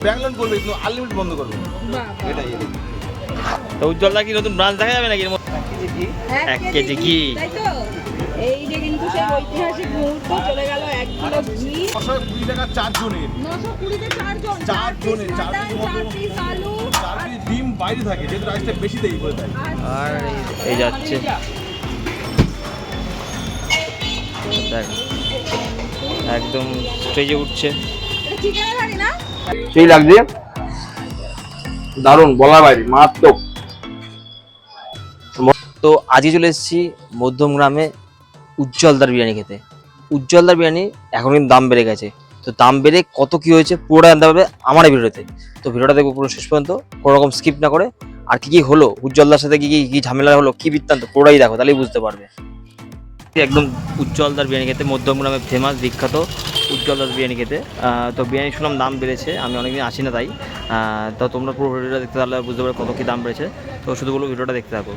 করবে কিন্তু আনলিমিটেড বন্ধ করবে। এটাই তো উজ্জ্বলদা কি নতুন ব্রাঞ্চ দেখা যাবে নাকি এর মধ্যে? এক কেজি ঘি। তাই তো? এই যে কিন্তু সেই ঐতিহাসিক মুহূর্ত চলে গেল এক কিলো ঘি। ছশো কুড়ি টাকা চার জনের। নশো কুড়িতে চারজন চার জনের, চার মাটন, চার পিস আলু। চার পিস ডিম বাইরে থাকে যেহেতু রাইসটা বেশি দেয় আর এই- যাচ্ছে। দেখ একদম স্টেজে উঠছে। সেই লাগছে? দারুণ, বলার বাইরে, মারাত্মক। তো আজকে চলে এসেছি মধ্যমগ্রামে উজ্জ্বলদার বিরিয়ানি খেতে। উজ্জ্বলদার বিরিয়ানি এখন কিন্তু দাম বেড়ে গেছে। তো দাম বেড়ে কত কি হয়েছে পুরোটা জানতে পারবে আমার এই ভিডিওতে। তো ভিডিওটা দেখব পুরো শেষ পর্যন্ত, কোনো রকম স্কিপ না করে। আর কি কি হলো? উজ্জ্বলদার সাথে কি কি কি ঝামেলা হলো? কি বৃত্তান্ত? পুরোটাই দেখো, তাহলেই বুঝতে পারবে। একদম উজ্জ্বলদার বিরিয়ানি খেতে মধ্যমগ্রামে ফেমাস বিখ্যাত। উজ্জ্বলদার বিরিয়ানি খেতে। তো বিরিয়ানি শুনলাম দাম বেড়েছে আমি অনেকদিন আসি না তাই। তো তোমরা পুরো ভিডিওটা দেখতে তাহলে বুঝতে পারো কত কী দাম বেড়েছে। তো শুধু বলব ভিডিওটা দেখতে থাকো।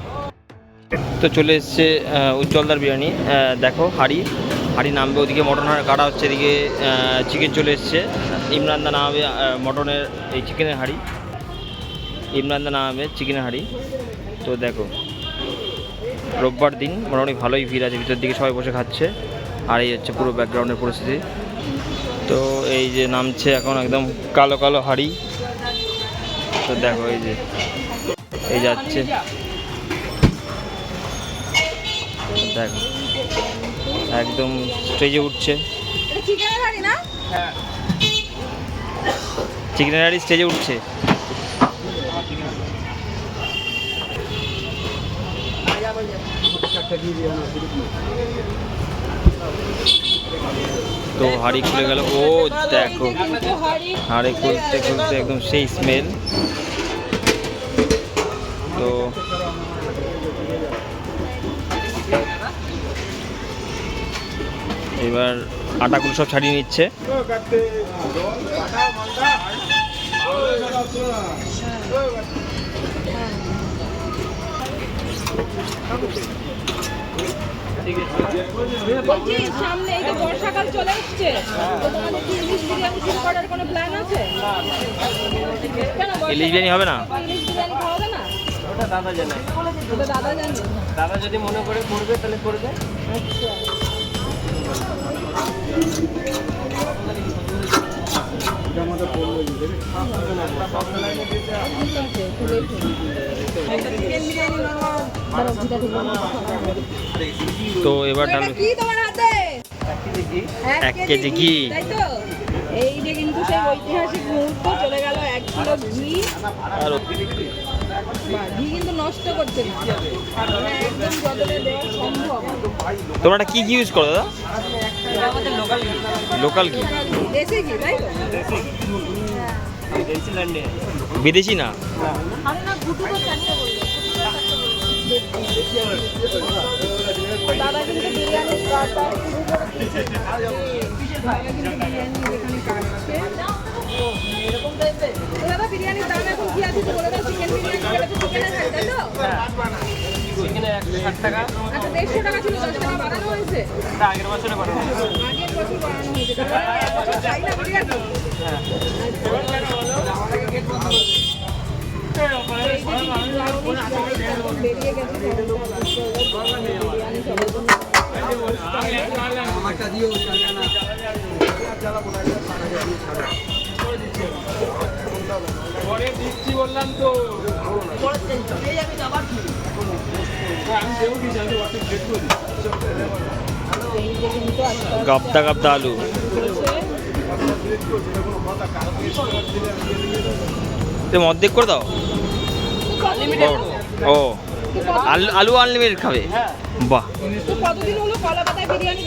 তো চলে এসছে আহ, উজ্জ্বলদার বিরিয়ানি। দেখো হাড়ি। হাড়ি নামবে ওদিকে মটন হাড়ি কাটা হচ্ছে এদিকে চিকেন চলে এসছে। ইমরানদা নামাবে মটনের এই চিকেনের হাড়ি। ইমরানদা নামাবে চিকেনের হাড়ি। তো দেখো রোববার দিন মোটামুটি ভালোই ভিড় আছে ভিতর দিকে সবাই বসে খাচ্ছে। আর এই হচ্ছে পুরো ব্যাকগ্রাউন্ডের পরিস্থিতি। তো এই যে নামছে এখন একদম কালো কালো হাড়ি। তো দেখো এই যে এই যাচ্ছে। দেখো একদম স্টেজে উঠছে। চিকেনের হাড়ি না? চিকেন হাড়ি স্টেজে উঠছে। তো হাড়ি খুলে গেল। ও দেখো, হাড়ি খুলতে খুলতে একদম সেই স্মেল তো এবার আটাগুলো সব ছাড়িয়ে নিচ্ছে। বলছি সামনে এই তো বর্ষাকাল চলে এসছে তো তোমাদের কি ইলিশ বিরিয়ানি শুরু করার কোনো প্ল্যান আছে? কেন ইলিশ বিরিয়ানি হবে না? ইলিশ বিরিয়ানি খাওয়াবে না? ওটা দাদা জানে। ওটা দাদা জানে। দাদা যদি মনে করে করবে তাহলে করবে। আচ্ছা। ঠিক আছে, খুলে ফেলি। চিকেন বিরিয়ানি তো এবার ডাল কি তোমার হাতে? এক কেজি ঘি। তাই তো? এই যে কিন্তু সেই ঐতিহাসিক মুহূর্ত চলে গেল এক কিলো ঘি। আর ঘি কিন্তু নষ্ট করছে না। মানে একদম যতটা দেওয়া সম্ভব। তোমরা কি কি ইউজ করো দাদা? আমাদের লোকাল লোকাল কি দেশি ঘি তাই তো? নিউজিল্যান্ডে বিদেশি না? দাদা কিন্তু বিরিয়ানি কাটা শুরু করে দিয়েছে। দাদা কিন্তু বিরিয়ানি এখানে কাটছে তো দাদা বিরিয়ানির দাম এখন কি আছে বলে দাও চিকেন বিরিয়ানি খেলে তো চিকেনের খাই তো চিকেনে একশো ষাট টাকা আচ্ছা দেড়শো টাকা ছিল দশ টাকা বাড়ানো হয়েছে আগের বছরে বানানো হয়েছে। আগের বছর বাড়ানো হয়েছে না বিরিয়ানি এই পরে দিচ্ছি বললাম তো গাবদা আলু। তুমি অর্ধেক করে দাও। ও। আলু আলু আনলিমিটেড খাবে। বাহ। তো কতদিন হলো কলা পাতায় বিরিয়ানি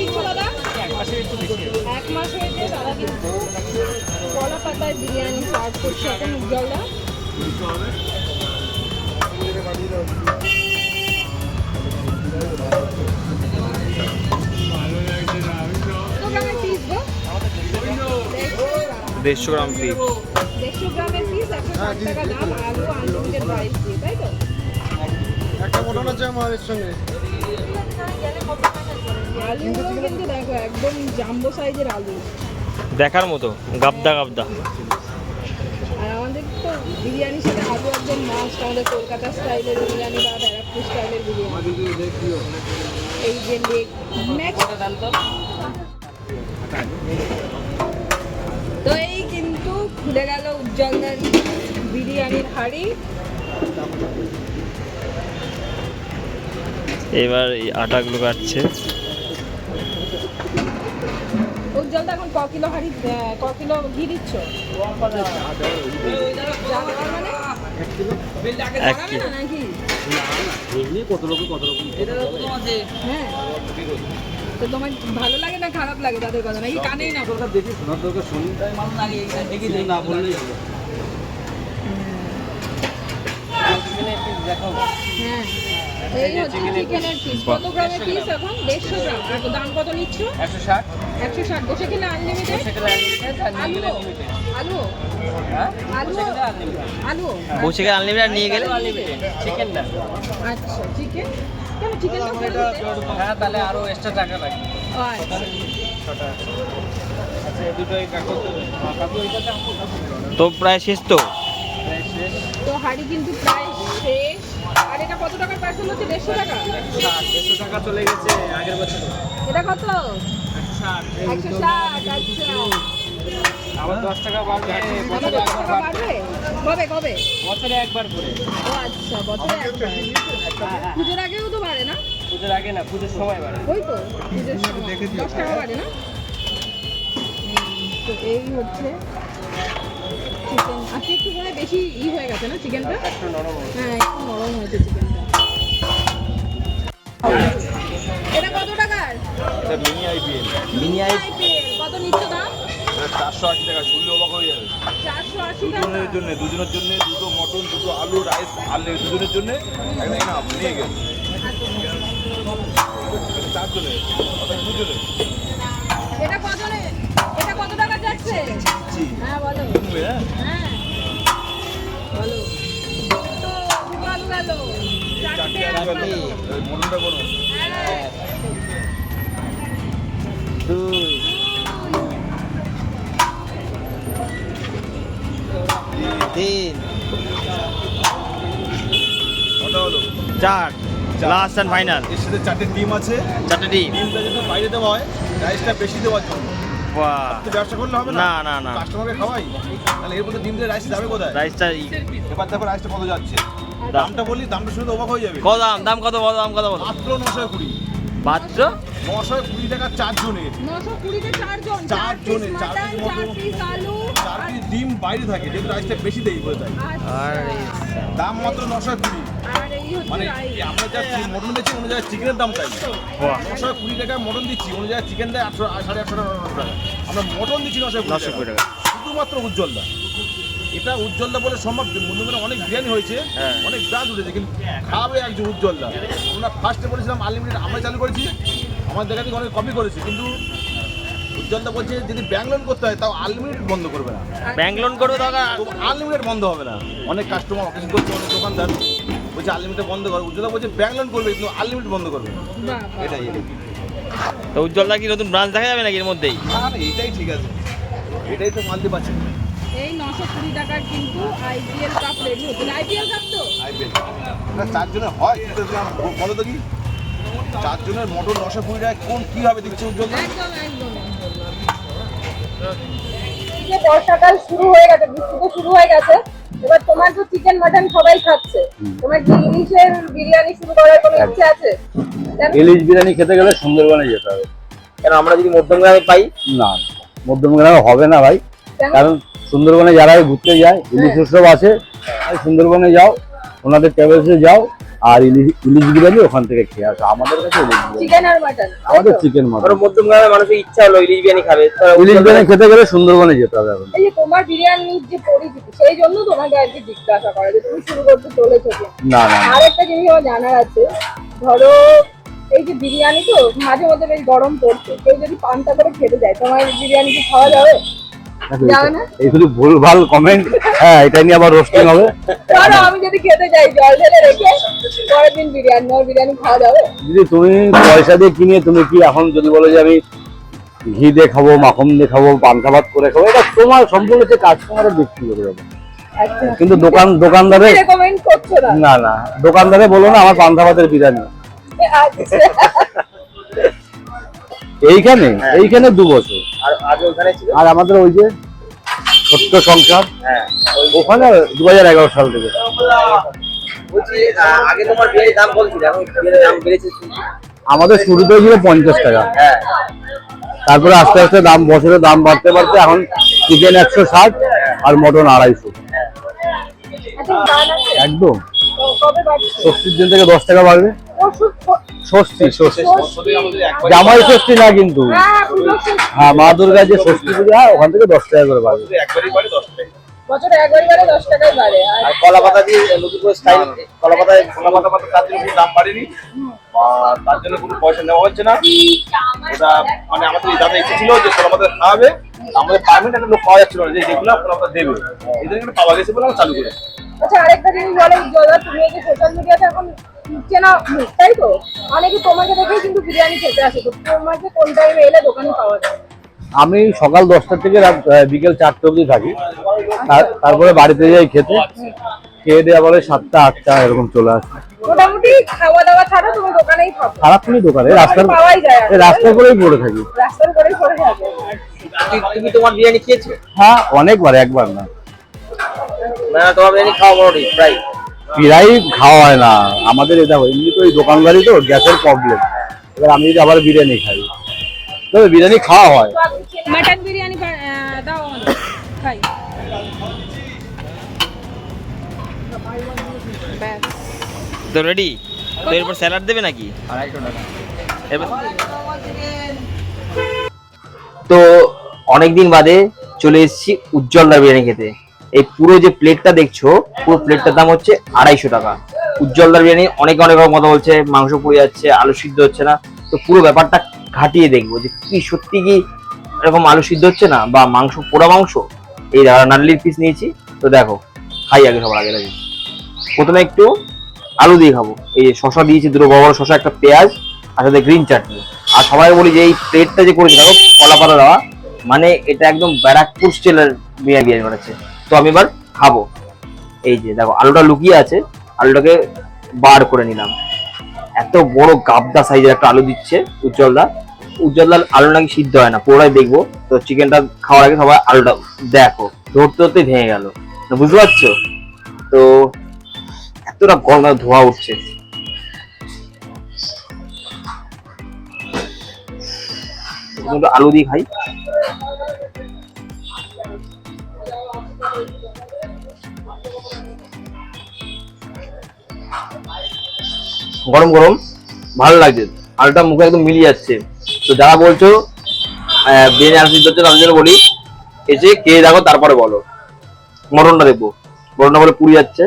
দেড়শো গ্রাম পিস দেড়শো গ্রামের পিস একশো ষাট টাকা দাম আলু আনলিমিটেড রাইস দিয়ে তাই তো? একটা মটন আছে আমাদের সঙ্গে। আলুগুলো কিন্তু দেখো একদম জাম্বো সাইজের আলু। দেখার মতো গাবদা গাবদা। বিরিয়ানির সাথে আলু একদম মাস্ট আমাদের কলকাতা স্টাইলের বিরিয়ানি বা ব্যারাকপুর স্টাইলের বিরিয়ানি। এই যে লেগ তো এই খুলে গেল উজ্জ্বলদার বিরিয়ানির হাড়ি। এবার এই আটাগুলো কাটছে। উজ্জ্বলদা এখন ক কিলো হাড়ি ক কিলো ঘি দিচ্ছ? জানাবে মানে? এক জানাবে কিলো না নাকি হ্যাঁ। তো তোমার ভালো লাগে না খারাপ লাগে তাদের কথা? নাকি কানেই না? হ্যাঁ। এই হচ্ছে চিকেনের পিস কত গ্রামের পিস এখন দেড়শো গ্রাম। আর দাম কত নিচ্ছ? একশো ষাট। একশো ষাট। বসে কিনা আনলিমিটেড আলু? আলু? আলু? আলু? বসে গেলে আনলিমিটেড নিয়ে গেলে চিকেন না। আচ্ছা চিকেন কেন চিকেনটা ফেলে দিতে হ্যাঁ তাহলে আরও এক্সট্রা টাকা লাগবে আচ্ছা। আচ্ছা তো প্রায় শেষ তো? তো হাড়ি কিন্তু প্রায় শেষ। আর এটা কত টাকার পার্সেল হচ্ছে? দেড়শো টাকা? দেড়শো টাকা চলে গেছে আগের বছর। এটা কত? একশো ষাট আচ্ছা। আবার দশ টাকা বাড়বে। বছরে দশ একবার টাকা বাড়বে? কবে কবে? বছরে একবার করে। ও আচ্ছা বছরে একবার। পুজোর আগেও তো বাড়ে না? পুজোর আগে না পুজোর সময় বাড়ে। ওই তো পুজোর সময়। দশ টাকা বাড়ে না? তো এই হচ্ছে চিকেন আজকে একটু মনে বেশি ই হয়ে গেছে না চিকেনটা একটু নরম হ্যাঁ একটু নরম হয়েছে চিকেনটা এটা কত টাকার? এটা mini IPL mini I IPL, কত নিচ্ছ দাম? চারশো আশি টাকা শুনলে অবাক হয়ে যাবে। দুজনের জন্য দুজনের জন্য দুটো মটন দুটো আলু রাইস আলু দুজনের জন্য একদম না নিয়ে গেল। চারজনের অর্থাৎ এটা কত এটা কত টাকা যাচ্ছে? হ্যাঁ বলো। হ্যাঁ? বলো। গেল। হ্যাঁ। দুই। তিন হলো। চার লাস্ট অ্যান্ড ফাইনাল এর সাথে চারটে ডিম আছে। চারটে ডিম ডিমটা যদি বাইরে দেওয়া হয় রাইসটা বেশি দেওয়ার জন্য। বাহ। তো ব্যবসা করলে হবে না? না না কাস্টমারকে খাওয়াই? তাহলে এর মধ্যে ডিম দিয়ে রাইস যাবে কোথায়? রাইসটা এবার রাইসটা কত যাচ্ছে। দাম। দামটা বললি দামটা শুনে অবাক হয়ে যাবে। কত দাম? দাম কত বলো দাম কত বলো? মাত্র নশো কুড়ি। মাত্র নশো কুড়ি টাকা চারজনের নশো কুড়িতে চারজন। চার চার পিস মতো। আলু চার পিস ডিম বাইরে থাকে যেহেতু রাইসটা বেশি দেই বলে তাই আচ্ছা। দাম মাত্র নশো কুড়ি। মানে আমরা যা মটন দিচ্ছি অন্য জায়গায় চিকেনের দাম তাই। নশো কুড়ি টাকা মটন দিচ্ছি অন্য জায়গায় চিকেন দেয় আটশো সাড়ে আটশো টাকা আমরা মটন দিচ্ছি নশো নশো কুড়ি টাকা। শুধুমাত্র উজ্জ্বলদা। এটা উজ্জ্বলদা বলে সম্ভব। মধ্যমে অনেক বিরিয়ানি হয়েছে হ্যাঁ। অনেক ব্রাঞ্চ উঠেছে কিন্তু খাবে একজন উজ্জ্বলদা আমরা ফার্স্টে বলেছিলাম আনলিমিটেড আমরা চালু করেছি আমার দেখা থেকে অনেক কপি করেছি কিন্তু উজ্জ্বলদা বলছে যদি ব্যাংক লোন করতে হয় তাও আনলিমিটেড বন্ধ করবে না। ব্যাংক লোন করবে দরকার আনলিমিটেড বন্ধ হবে না। অনেক কাস্টমার অকেশন করছে অনেক দোকানদার বলছে আনলিমিটেড বন্ধ করবে উজ্জ্বলদা বলছে ব্যাংক লোন করবে কিন্তু আনলিমিটেড বন্ধ করবে না। এটাই তো উজ্জ্বলদা কি নতুন ব্রাঞ্চ দেখা যাবে নাকি এর মধ্যেই? আর এটাই ঠিক আছে। এটাই তো মানতে পারছি এই কুড়ি টাকার কিন্তু আইপিএল কাপ রেডি হচ্ছে। আইপিএল কাপ তো? আইপিএল চারজনের হয় কিন্তু তোমার ব- বলো তো কি? চারজনের মোটর নশো কুড়ি টাকা কোন কীভাবে দিচ্ছে উজ্জ্বল একদম একদম বর্ষাকাল শুরু হয়ে গেছে বৃষ্টি তো শুরু হয়ে গেছে এবার তোমার তো চিকেন মাটন সবাই খাচ্ছে। তোমার কি ইলিশের বিরিয়ানি শুরু করার কোনো ইচ্ছে আছে? ইলিশ বিরিয়ানি খেতে গেলে সুন্দরবনে যেতে হবে। কেন আমরা যদি মধ্যমগ্রামে পাই? না মধ্যমগ্রামে হবে না ভাই। কারণ সুন্দরবনে যারা ঘুরতে যায় ইলিশ উৎসব আছে সুন্দরবনে যাও ওনাদের ট্রাভেলসে যাও আর ইলিশ ইলিশ বিরিয়ানি ওখান থেকে খেয়ে আসো। আমাদের কাছে বিরিয়ানি। চিকেন আর মাটন আমাদের চিকেন মটন মধ্যমগ্রামের মানুষের ইচ্ছা হলো ইলিশ বিরিয়ানি খাবে ইলিশ বিরিয়ানি খেতে গেলে সুন্দরবনে যেতে হবে এখন। এই যে তোমার বিরিয়ানির যে পরিচিতি সেই জন্য তোমাকে আর কি জিজ্ঞাসা করা যে তুমি শুরু করতে চলেছো না না না। আর একটা জিনিস আমার জানার আছে ধরো এই যে বিরিয়ানি তো মাঝে মধ্যে বেশ গরম পড়ছে কেউ যদি পান্তা করে খেতে যায় তোমার বিরিয়ানি কি খাওয়া যাবে? এই শুধু ভুল ভালো কমেন্ট হ্যাঁ এটা নিয়ে আবার রোস্টিং হবে। ধরো আমি যদি খেতে যাই জল ঢেলে রেখে পরের দিন বিরিয়ানি বিরিয়ানি খাওয়া যাবে যদি তুমি পয়সা দিয়ে কিনে তুমি কি এখন যদি বলো যে আমি ঘি দিয়ে খাব মাখন দিয়ে খাব পান্তা ভাত করে খাব এটা তোমার সম্পূর্ণ হচ্ছে কাস্টমারের ব্যক্তিগত ব্যাপার আচ্ছা। কিন্তু দোকান দোকানদারে না? না না দোকানদারে বলো না আমার পান্তা ভাতের বিরিয়ানি। আচ্ছা। এইখানে এইখানে দু বছর। আর আগে ওখানে ছিল? আর আমাদের ওই যে ছোট্ট সংসার হ্যাঁ ওখানে দু হাজার এগারো সাল থেকে। বলছি আহ, আগে তোমার বিরিয়ানির দাম বলছিল এখন বিরিয়ানির দাম বেড়েছে আমাদের শুরুতে ছিল পঞ্চাশ টাকা। হ্যাঁ। তারপরে আস্তে আস্তে দাম বছরে দাম বাড়তে বাড়তে এখন চিকেন একশো ষাট আর মটন আড়াইশো। আছে একদম। ষষ্ঠীর দিন থেকে দশ টাকা বাড়বে। ষষ্ঠী ষষ্ঠী জামাই ষষ্ঠী না কিন্তু। হ্যাঁ। হ্যাঁ মা দুর্গার যে ষষ্ঠী পুজো হয় ওখান থেকে দশ টাকা করে বাড়বে একবারই বাড়ে দশ টাকা বছরে একবারই বারে দশ টাকাই বাড়ে। আর কলা পাতা দিয়ে নতুন করে স্টাইল কলা পাতায় সোনা মাথা মাথা তার জন্য দাম বাড়েনি। আর তার জন্য কোনো পয়সা নেওয়া হচ্ছে না। ওটা মানে আমাদের দাদা ইচ্ছে ছিল যে সোনা মাথা খাওয়াবে। আমাদের পারমেন্ট একটা লোক পাওয়া যাচ্ছিল না যে যেগুলো মাথা দেবে। এই জন্য পাওয়া গেছে বলে আমরা চালু করেছি। আচ্ছা আরেকটা জিনিস বলো তুমি এই যে সোশ্যাল মিডিয়াতে এখন চেনা তাই তো? অনেকে তোমাকে দেখেই কিন্তু বিরিয়ানি খেতে আসে তো তোমাকে কোন টাইমে এলে দোকানে পাওয়া যায়? আমি সকাল দশটা থেকে রাত বিকেল চারটে অবধি থাকি। তার- তারপরে বাড়িতে যাই খেতে। খেয়ে দেওয়া বলে সাতটা আটটা এরকম চলে আসে। মোটামুটি খাওয়া দাওয়া ছাড়া তুমি দোকানেই খাব সারাক্ষণই দোকানে রাস্তার পাওয়াই যায় আর। রাস্তা করেই পড়ে থাকি। রাস্তার করেই পড়ে যাবে তুমি- তুমি তোমার বিরিয়ানি খেয়েছো? হ্যাঁ অনেকবার একবার না। না তোমার বিরিয়ানি খাওয়া বড় প্রায় প্রায় খাওয়া হয় না। আমাদের এটা এমনি তো এই দোকানদারি তো গ্যাসের প্রবলেম এবার আমি যদি আবার বিরিয়ানি খাই। তবে বিরিয়ানি খাওয়া হয়। মাটন বিরিয়ানি দাও খাই। তো রেডি তো এরপর স্যালাড দেবে নাকি? তো অনেকদিন বাদে চলে এসেছি উজ্জ্বলদার বিরিয়ানি খেতে। এই পুরো যে প্লেটটা দেখছ, পুরো প্লেটটার দাম হচ্ছে আড়াইশো টাকা। উজ্জ্বলদার বিরিয়ানি, অনেকে অনেক রকম কথা বলছে, মাংস পুড়ে যাচ্ছে, আলু সিদ্ধ হচ্ছে না। তো পুরো ব্যাপারটা ঘাটিয়ে দেখব যে কি সত্যি কি এরকম আলু সিদ্ধ হচ্ছে না বা মাংস, পোড়া মাংস? এই নাল্লির পিস নিয়েছি। তো দেখো, খাই আগে সবার আগে দেখি প্রথমে একটু আলু দিয়ে খাব। এই যে শশা দিয়েছি, দুটো বড় বড় শশা, একটা পেঁয়াজ, আর সাথে গ্রিন চাটনি আর সবাই বলি যে এই প্লেটটা যে করেছে, দেখো কলা পাতা দেওয়া মানে এটা একদম ব্যারাকপুর স্টাইলের বিরিয়ানি বিরিয়ানি বানাচ্ছে। তো আমি এবার খাব। এই যে দেখো, আলুটা লুকিয়ে আছে, আলুটাকে বার করে নিলাম। এত বড় গাবদা সাইজের একটা আলু দিচ্ছে উজ্জ্বলদা। উজ্জ্বলদার আলু নাকি সিদ্ধ হয় না, পুরোটাই দেখব। তো চিকেনটা খাওয়ার আগে সবাই আলুটা দেখো, ধরতে ধরতে ভেঙে গেল। বুঝতে পারছ? তো এতটা গরম ধোয়া উঠছে। আলু দিয়ে খাই। গরম গরম ভালো লাগছে। আলুটা মুখে একদম মিলিয়ে যাচ্ছে। তো যারা বলছো বিরিয়ানি আলু হচ্ছে তাদের জন্য বলি, এসে খেয়ে দেখো, তারপরে বলো। মটনটা দেখব। মটনটা বলে পুড়ে যাচ্ছে।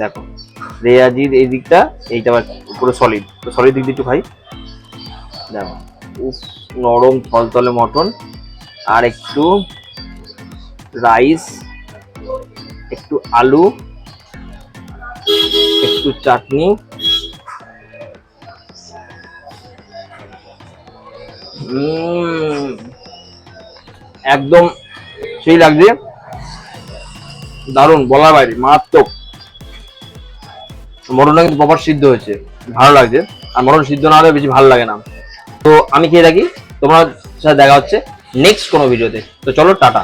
দেখো, রেয়াজির এই দিকটা, এইটা আবার পুরো সলিড তো সলিড দিক দিয়ে একটু খাই। দেখো, উফ, নরম থলথলে মটন। আর একটু রাইস একটু আলু একটু চাটনি। একদম সেই লাগছে। দারুণ, বলার বাইরে, মারাত্মক। মটনটা কিন্তু প্রপার সিদ্ধ হয়েছে, ভালো লাগছে। আর মটন সিদ্ধ না হলে বেশি ভালো লাগে না। তো আমি খেয়ে থাকি, তোমার সাথে দেখা হচ্ছে নেক্সট কোনো ভিডিওতে তো চলো, টাটা।